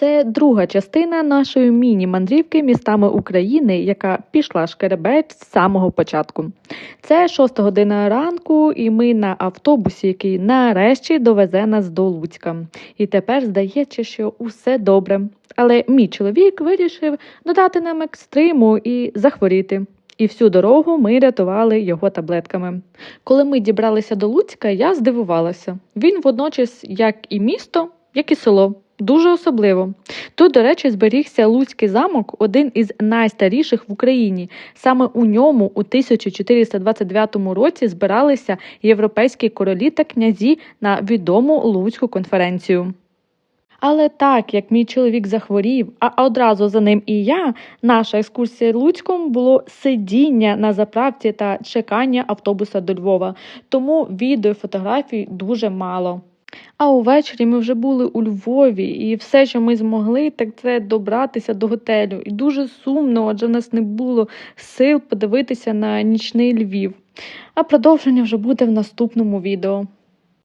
Це друга частина нашої міні-мандрівки містами України, яка пішла шкеребець з самого початку. Це шоста година ранку, і ми на автобусі, який нарешті довезе нас до Луцька. І тепер здається, що усе добре. Але мій чоловік вирішив додати нам екстриму і захворіти. І всю дорогу ми рятували його таблетками. Коли ми дібралися до Луцька, я здивувалася. Він водночас як і місто, як і село. Дуже особливо. Тут, до речі, зберігся Луцький замок, один із найстаріших в Україні. Саме у ньому у 1429 році збиралися європейські королі та князі на відому Луцьку конференцію. Але так як мій чоловік захворів, а одразу за ним і я, наша екскурсія Луцьком було сидіння на заправці та чекання автобуса до Львова. Тому відео і фотографій дуже мало. А увечері ми вже були у Львові, і все, що ми змогли, так це добратися до готелю. І дуже сумно, адже в нас не було сил подивитися на нічний Львів. А продовження вже буде в наступному відео.